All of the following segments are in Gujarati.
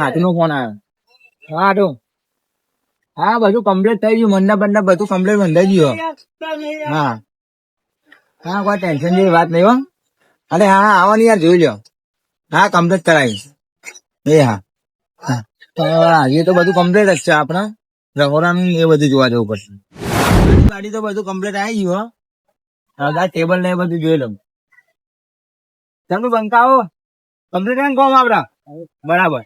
હાથનો ફોન આવ્યો હા હાટુ હા, બધું કમ્પ્લીટ થઈ ગયું. મંડપ બંડપ બધું કમ્પ્લીટ બંધાઈ ગયું હા. હા, કોઈ ટેન્શન જેવી વાત નહીં હો. અરે હા આવવાની યાર, જોઈ લો હા કમ્પ્લીટ કરાવીશ. એ હા. હા. તો આજે તો બધું કમ્પ્લીટ જ છે આપણે. રહોરાનું એ બધું જોવા જવું પડશે. ગાડી તો બધું કમ્પ્લીટ આવી ગયું હા. ટેબલ ને બધું જોઈ લઉં. તમે બંકાવો કમ્પ્લીટ કોમ આપડા? બરાબર.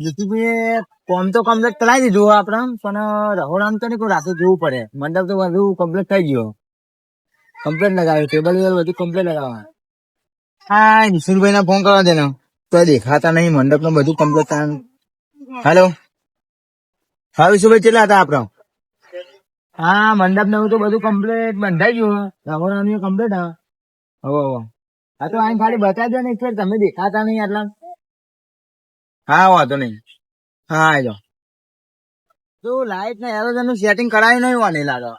જીતુભાઈ કોમ તો કમ્પ્લીટ કરાવી દીધું આપણે પણ રહોડાનું તો નહીં રાતે જોવું પડે. મંડપ તો બધું કમ્પ્લીટ થઈ ગયો. કમ્પ્લીટ લગાવ્યું ટેબલ વેબલ બધું કમ્પ્લીટ લગાવવા હા નિશુલભાઈ ના ફોન કરવા દેનો તો દેખાતા નહીં મંડપનું બધું કમ્પ્લીટ થાય હેલો હા વિશુભાઈ કેટલા હતા આપણા? હા મંડપ ને તો બધું કમ્પ્લીટ બંધાઈ ગયું રહોડાનું કમ્પ્લીટ હા. હો હો તો આઈ ખાલી બતાવી દો ને એકવાર તમે દેખાતા નહીં આટલા. હા વાંધો નહીં. હા આજો તો લાઈટ ને એરોજનનું સેટિંગ કરાવી નહીં wane લાગે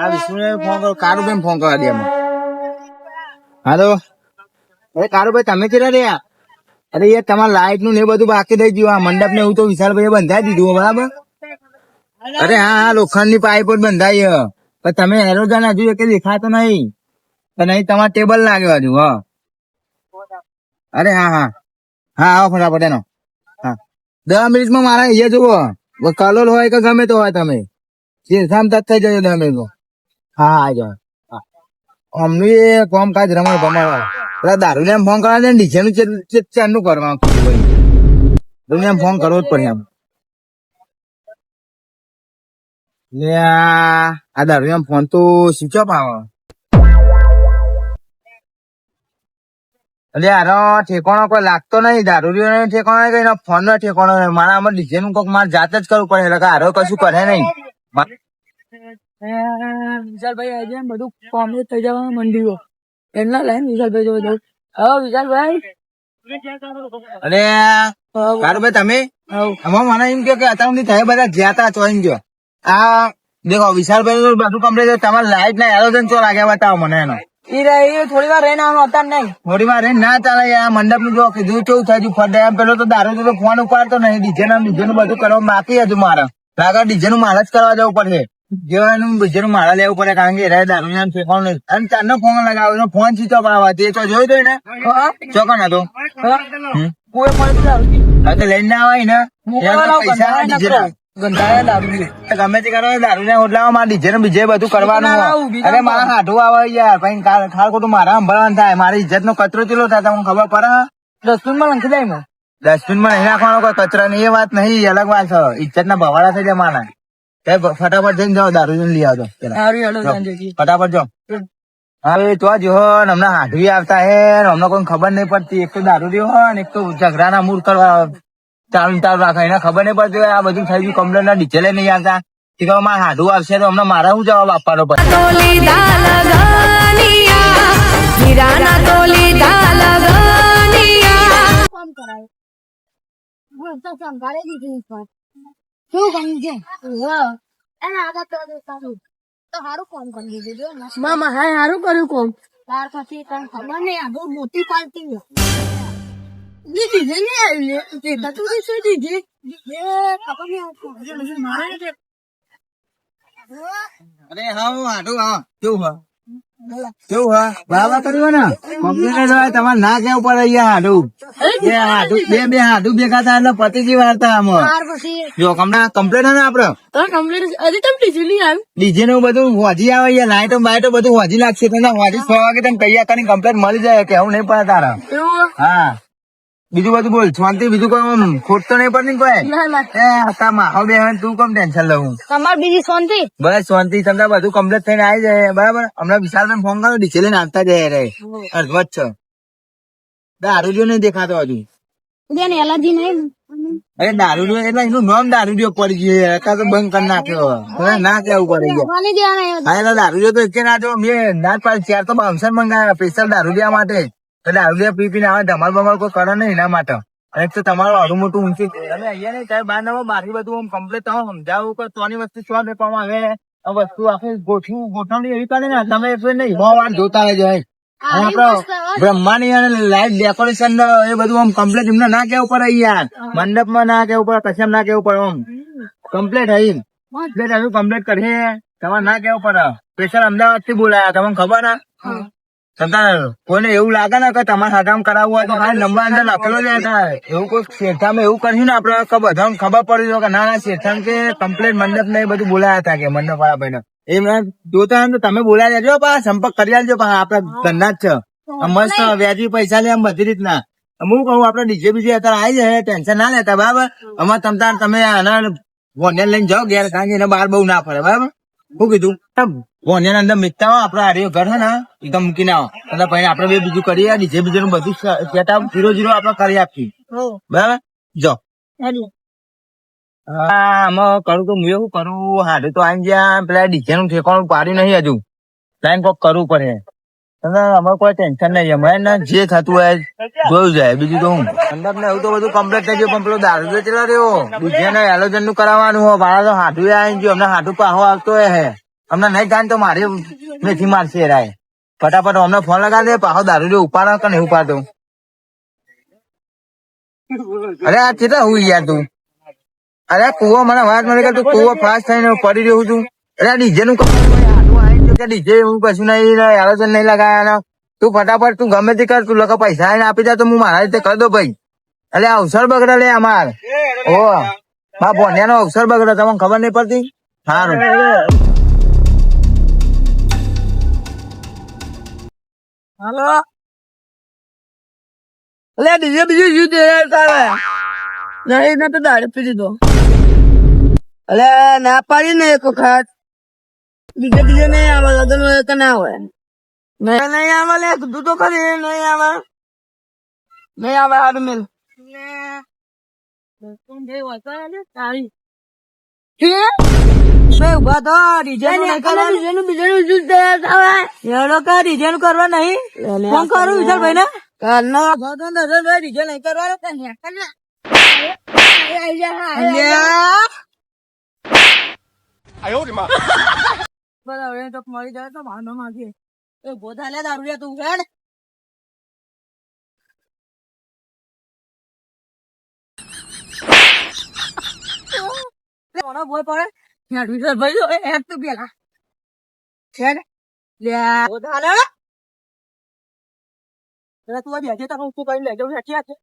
આ વિષ્ણુ ફોન કરો કારુભાઈ ફોન કરવા દે એમાં. હાલો? અરે કારુભાઈ તમે કેટલા રહ્યા? અરે યાર તમારા લાઈટનું ને એ બધું બાકી થઈ ગયું. આ મંડપ ને હું તો વિશાલભાઈ બંધાઈ દીધું બરાબર? અરે હા હા લોખંડની પાઇપ જ બંધાઈ હે. પણ તમે એરોજન હજુ એક દેખાતો નહીં. અહીં તમારે ટેબલ લાગ્યો હજુ હા. અરે હા હા. હા, આવો ફટાફટ એનો. હા. દસ મિનિટમાં મારા અહીંયા જુઓ. કલોલ હોય કે ગમે તો હોય તમે. શીરસામ તત થઈ જજો દસ મિનિટમાં. હા આજો અમનું એ કોમ કાજ રમણ ભમણ પેલા દારૂ ને ફોન કરવા દે ને ડીજે નું ચારનું કરવાનું દુનિયા ફોન કરવો જ પડે એમ લે આ દારૂ એમ ફોન તો સ્વિચ ઓફ આવે એટલે આનો ઠેકાણો કોઈ લાગતો નહીં દારૂ ઠેકાણો કઈ ફોન નો ઠેકાણો નહીં. મારા આમાં ડીજે નું કોક મારે જાતે જ કરવું પડે એટલે હારો કશું કરે નહીં. વિશાલભાઈ આજે બધું કોમ્પ્લીટ થઈ જવા મંડીઓ એમના લાઈન વિશાલભાઈ જોવા જવું. હવે વિશાલભાઈ. અરે કારુભાઈ તમે? આમાં મને એમ કે અત્યાર તમે બધા જ્યાં તા છો એમ કહો આ દેખો વિશાલભાઈ બધું કમ્પ્લીટ તમારે લાઈટ ના એરોજન ચો લાગ્યા બતાવો મને એનો. થોડી વાર રહીને આવવાનું હતા નહીં. થોડી વાર રહીને ના ચાલે યાર મંડપનું જો કીધું કેવું થાય ફટે એમ પેલો તો દારૂ તો ફોન ઉપાડતો નહીં ડીજે ના ડીજે નું બધું કરવા બાકી હતું મારે. લાગે ડીજે નું મારે જ કરવા જવું પડશે. જેવાનું ડીજે નું મારે લેવું પડે કારણ કે રાય દારૂ ના ફેંકવાનું નહીં. અને ચારનો ફોન લગાવ્યો ફોન સ્વિચ ઓફ તે તો જોઈ દો ને ચોકન હતો. કોઈ મળે લઈને ના આવે ને. પૈસા ગંધાયા ડીજે નકરો. ના. ગંધાયા દારૂ પી. ગમે તે કરો દારૂ ના ઓટલામાં ડીજે નું બીજે બધું કરવાનું ના, હોય. ઊભી અરે મારા હાથું આવે યાર ભાઈ ખાર ખાર ખોટું મારા સંભાળવાનું થાય મારી ઇજ્જત નો કચરો ચેલો થાય તમને ખબર પડે ડસ્ટબિનમાં લંખી જાય ડસ્ટબિનમાં નહીં નાખવાનો કોઈ કચરા ની એ વાત નહીં અલગ વાત છે ઇજ્જત ના ભવાડા થઈ જાય મારા ફટાફટ જઈને જાઓ દારૂ જઈને લઈ આવજો. ફટાફટ જાઓ હવે તો જો હમણાં હાથવી આવતા હે હમણાં કોઈ ખબર નહીં પડતી એક તો દારૂ રહ્યો ને એક તો ઝઘડા ના મૂળ કરવા ચાલુ ચાલુ રાખે. એને ખબર નહીં પડતી હોય આ બધું થઈ ગયું. કમ્પ્લેન ના લઈ નહીં આવતા. કે કહો મારે હાડું આવશે તો હમણાં મારા શું જવાબ આપવાનો પડે? તોલી દાલગનિયા હીરાના તોલી દાલગનિયા. કામ કરાય. હું તો સંભાળી દીધી પણ શું કર્યું છે? હા એને આગળ તો સારું. તો સારું કામ કરી દીધું જો ને મામા હા હારું કર્યું કોમ ત્યાર પછી ખબર નહીં મોટી પાર્ટી છે છે ને આવી લે તે થતું શું દીદી એ ખબર નહીં મારે તે અરે હા હાડું હા કેવું હા કેવું હા બરાબર કર્યું ને? કમ્પ્લેન તમારે ના કેવું પડે અહીંયા હાડું બે હાડું બે બે હાડું ભેગા થાય એટલે પતિજી વાર્તા આમાં જો હમણાં કમ્પ્લેન ને આપડે? તમે નહીં આવ્યું? ડીજે નું બધું હોજી આવે અહીંયા લાઈટો બાઈટો બધું હોજી લાગશે તને હોજી છ વાગે તને તૈયાર કરીને કમ્પ્લેન મળી જાય કે હું નહીં પડે તારા. હા. બીજું બધું બોલ શાંતિ બીજું કોઈ ખોટ તો નહીં પડતી કોઈ? બે હોય તું કેમ ટેન્શન લઉં તમારે બીજી શાંતિ? બસ શાંતિ તમને બધું કમ્પ્લીટ થઈને આવી જાય. બરાબર? હમણાં વિશાલભાઈ ફોન કરો ડીજે લઈને આવતા જાય રે. અર્ધવત છે. દારૂ જો નહીં દેખાતો હજુ. એલર્જી નહીં? અરે દારૂ જો એટલે એનું નામ દારૂ જો પડી ગયું અત્યારે તો બંધ કરી નાખ્યો. હવે ના કેવું પડી ગયું હા એટલે દારૂ તો એક ના જો મેં ના જ ચાર તો બાવસર મંગાવ્યા સ્પેશિયલ દારૂ માટે. દારૂ લેવા પી પીને આવે ધમાલ બમાલ કોઈ કરે નહીં એના માટે. અને તો તમારું આડું મોટું ઊંચી તમે અહીંયા નહીં સાહેબ બાર નવો બારી બધું આમ કમ્પ્લીટ તમે સમજાવું કે તોની વસ્તુ શું આપવામાં આવે આ વસ્તુ આખી ગોઠવું ગોઠવણી એવી કરે ને તમે એટલે નહીં. બહુ વાર જોતા રહેજો હે આપડે બ્રહ્માની અને લાઈટ ડેકોરેશન એ બધું આમ કમ્પ્લીટ એમને ના કેવું પડે યાર. મંડપમાં ના કેવું પડે કશામ ના કેવું પડે આમ. કમ્પ્લીટ હઈ એટલે હજુ કમ્પ્લીટ કરીએ. તમારે ના કેવું પડે. સ્પેશિયલ અમદાવાદથી બોલાયા. તમને ખબર ના તમારે કોઈને એવું લાગે ને કે તમારે સાથે આમ કરાવવું હોય તો ખાલી નંબર અંદર લખેલો જ એવું કોઈ શેઠામાં એવું કર્યું ને આપડે કે બધાને ખબર પડી જાય કે ના ના શેઠામ કે કમ્પ્લેટ મંડપ ને એ બધું બોલાયા હતા કે મંડપ વાળા ભાઈ એમને જોતા તો તમે બોલાવી લેજો પણ સંપર્ક કરી આલજો પણ આપડે ધંધા જ છે. મસ્ત વ્યાજી પૈસા લે આમ બધી રીતના. હું કહું આપડે ડીજે બીજે અત્યારે આવી જાય ટેન્શન ના લેતા બરાબર? અમારે તમ તાર તમે આના વોનિયર લઈને જાઓ ઘેર કારણ કે એને બહાર બહુ ના ફરે બરાબર? શું કીધું વોનિયર અંદર મિતતા આપડે આર્યો ઘર હે ને મૂકીને આવો. એટલે પછી આપડે બે બીજું કરીએ ડીજે બીજે બધું સેટઅપ જીરો જીરો આપડે કરી આપી બરાબર? જો. હા આમાં કરું તો હું એવું કરું હાડે તો આઈ ગયા પેલા ડીજે નું ઠેકાણું પાડ્યું નહીં હજુ. ટાઈમ કોક કરવું પડે. અમારે કોઈ ટેન્શન નહીં. અમારે જે થતું હોય જોયું જાય. બીજું તો હું. ને એવું તો બધું કમ્પ્લીટ થઈ ગયું, પણ દારૂ તો ચેલા રહ્યો? ડીજે ને એલોજનનું કરાવવાનું હાથું આવી ગયું હાથું પાહો આવતો હે. અમને નહીં થાય તો મારે મેથી મારશે રાય ફટાફટ અમને ફોન લગાવી દે, પાહો દારૂ જો ઉપાડો કે નહીં ઉપાડતો. અરે, આ કેટલા હું યાર તું. અરે કુવો મને વાત નથી તું કુવો ફાસ્ટ થઈને પડી રહ્યું છું. અરે ડીજે નું ડીજે હું કશું નહીં આયોજન નહીં લગાયા તું ફટાફટ, તું ગમે તે કર, તું લખો પૈસા આવીને આપી દે તો હું મારા રીતે કરી દો ભાઈ. એટલે અવસર બગડે લે અમાર. ઓ ભોનિયા નો અવસર બગડે, તમને ખબર નહીં પડતી? સારું હાલો? અલે ડીજે બીજું શું દે તારે? નહીં ના તો દાડે પી દીધો અલે, ના પાડી ને એક વખત. બીજે બીજે નહીં આવે લગ્ન હોય તો ના હોય. નહીં નહીં આવે લે કીધું તો ખરી નહીં આવે. નહીં આવે હારું મેલ. કરવા નહીં? ફોન કરું વિશાલ ભાઈ ને કરવાનો. બરાબર એ તો મળી જાય તો ભાનો માંગીએ એ ગોધા લે દારૂ તું હેડ. મોનો બોય પડે. હેડ, વિશાલ ભાઈ જો હેડ તું પેલા. હેડ. લે, ગોધા લે. એટલે તું આ બેઠે તારું તું કઈ લઈ જાઉં, હેઠી છે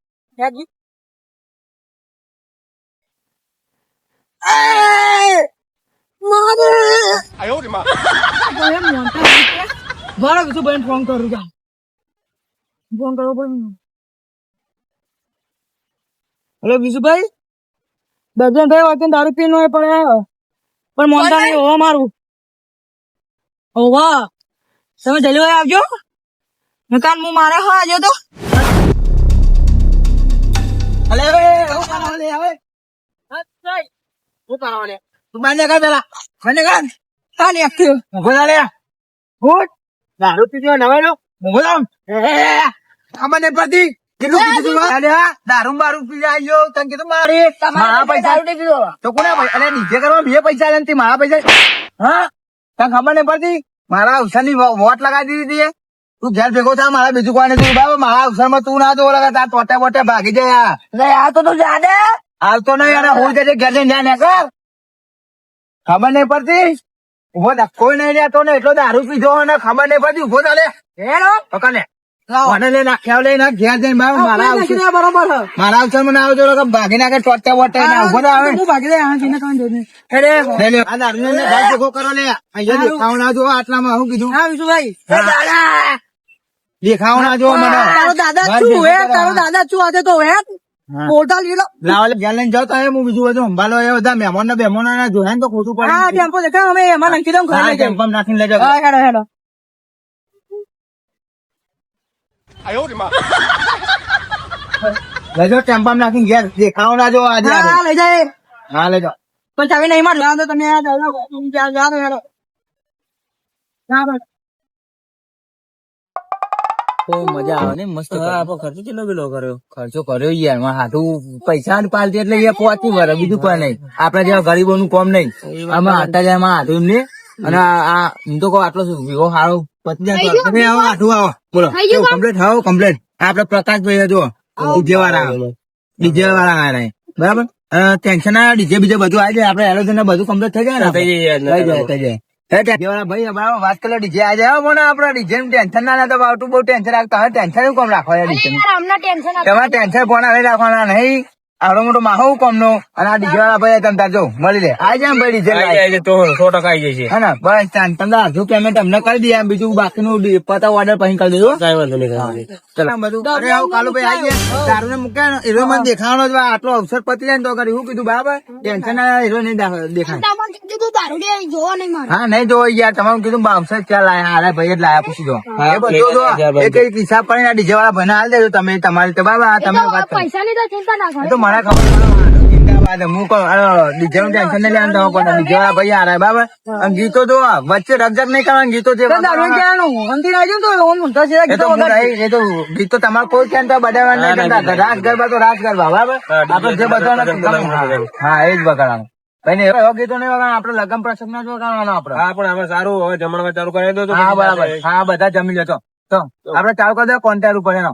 હેડ જી બરાબર વિશુ ભાઈ ફોન કરું જા ફોન કરો પણ હેલો વિશુભાઈ દર્જનભાઈ વચ્ચે દારૂ પીનો હોય પણ પણ મોનતા નહીં હોવા મારું. હોવા તમે જલ્દી ભાઈ આવજો. નકાન હું મારે હા આવજો તો. અલે હવે હું કરવા લે હવે હું કરવા લે? તું બાને કર પેલા બાને કર ને આખી ઊભો લે. ફૂટ દારૂ પીધો નવાયો રામ આમાં નહીં પડતી. કેટલું કીધું દારૂ બારૂ પી આવ્યો તને કીધું મારી મારા પૈસા તો કોને અરે ડીજે કરવા બે પૈસા આલ્યા ને તે મારા પૈસા હા? તને ખબર નહીં પડતી? મારા અવસરની વોટ લગાવી દીધી હતી તું ઘેર ભેગો થા મારા બીજું કોઈ તું બાબા મારા અવસરમાં તું ના દો લગા તાર ટોટે બોટે ભાગી જાય આ. આ તો તું જાડે આવતો નહીં અને હું જજે ઘેર જઈને ન્યા કર. ખબર નહીં પડતી? ઊભો કોઈ નહીં રહેતો ને એટલો દારૂ પીધો અને ખબર નહીં પડતી. ઊભો હેડો મને લઈને નાખ્યા લઈને ઘેર જઈને મારા અવસર બરોબર. મારા અવસરમાં આવજો તો ભાગી નાખે ટોટે બોટે ને. ઊભો આવે હું ભાગી જાય આ દારૂ ને ભાઈ કરો લે. અહીંયા દેખાવ ના જો આટલામાં હું કીધું. હા હા. દાદા. દેખાવ ના જો મને. તારો દાદા ભાઈ હે? તારો દાદા છું આજે તો હા. પોર્ટલ લીધો લાવલે ઘેર લઈને તો હું બીજું બધું સંભાળો એ બધા મહેમાન ને બેમાનો ને જોયા તો ખોટું હા ટેમ્પો દેખાય અમે એમાં નાખી દઉં ઘરે. ટેમ્પમ નાખીને લેજો હા હેડો હેડો. લેજો ટેમ્પમ નાખીને ઘેર. દેખાવ ના જો આજે હા. લઈ જાય હા લેજો પણ ચાવી નહીં માર જાઓ તો તમે આ જાઓ જાઓ હેડો. ના બસ. મજા આવે ને મસ્ત આપો ખર્ચો કેટલો પેલો કર્યો? ખર્ચો કર્યો યારમાં હાથું પૈસા ની પાલતી એટલે એ પહોંચી વરે બીજું કોઈ નહીં. આપડે જેવા ગરીબો નું કોમ નહીં. આમાં હાથા જાય માં હાથું એમને અને આ હું તો કહું આટલો શું વિવો સારો પતી જાય તમે આવો હાથું આવો. બોલો. કમ્પ્લેટ હાવ કમ્પ્લીટ આપડે પ્રકાશભાઈ જો ડીજે વાળા ડીજે વાળા આવ્યા. બરાબર? ટેન્શન ના ડીજે બીજે બધું આવી જાય. આપડે એલોજન ને બધું કમ્પ્લેટ થઈ જાય ને? થઈ જાય થઈ જાય. ભાઈ બરાબર વાત કરો ડીજે આજે જાય મને આપડે ડીજે નું ટેન્શન ના લેતા આવતું બહુ ટેન્શન રાખતા હવે ટેન્શન કોમ યાર ટેન્શન તમારે ટેન્શન કોના લઈ રાખવાના નહીં? આવડો મોટો માહો કોમ નો અને આ ડીજે વાળા ભાઈ તમે તાર જો મળી લે. આઈ જાય ભાઈ ડીજે તો સો ટકા આઈ જશે હે ને બસ ચાલ તમને અડધું પેમેન્ટ અમને કરી દઈએ બીજું બાકીનું નું પતાવ ઓર્ડર પછી કરી દેજો. કઈ વાંધો નહીં. ચલો. બધું અરે આવું કાલુભાઈ આવી ગયા. દારૂ ને મૂક્યા હીરો મને દેખાવાનો જ આટલો અવસર પતી જાય ને તો કરી. હું કીધું બરાબર ટેન્શન ના હીરો નહીં દેખાય. તમને કીધું દારૂ લે જોવો નહીં મારે. હા નહીં જોવો યાર. તમારું કીધું અવસર ક્યાં લાયા? હારે ભાઈ જ લાયા પૂછી જો. એ બધું જો એક એક હિસાબ પડીને ડીજે વાળા ભાઈને હાલ દેજો. તમે તમારી તો બરાબર તમે વાત પૈસા ની તો ચિંતા ના કરો. મને ખબર. જિંદાબાદ. હું કહું ડીજે નું ટેન્શન નહીં લેવાનું તમે કોઈ ડીજે વાળા ભાઈ હારે બરાબર? અને ગીતો વચ્ચે રગજગ નહીં કરવાનું જે એ તો તમારે કોઈ ક્યાં તો બધામાં નહીં કરતા. રાસ ગરબા તો રાસ ગરબા બરાબર? આપણે જે બધાને હા એ જ બગાડવાનું કઈ નહીં એવા ગીતો નહીં વગાડવાના આપણે લગન પ્રસંગ ના જ વગાડવાનો આપડે હા પણ હવે સારું હવે જમણવાર ચાલુ કરી દો તો હા બરાબર. હા બધા જમી લેતો તો આપડે ચાલુ કરી દો કોન્ટેર ઉપર એનો.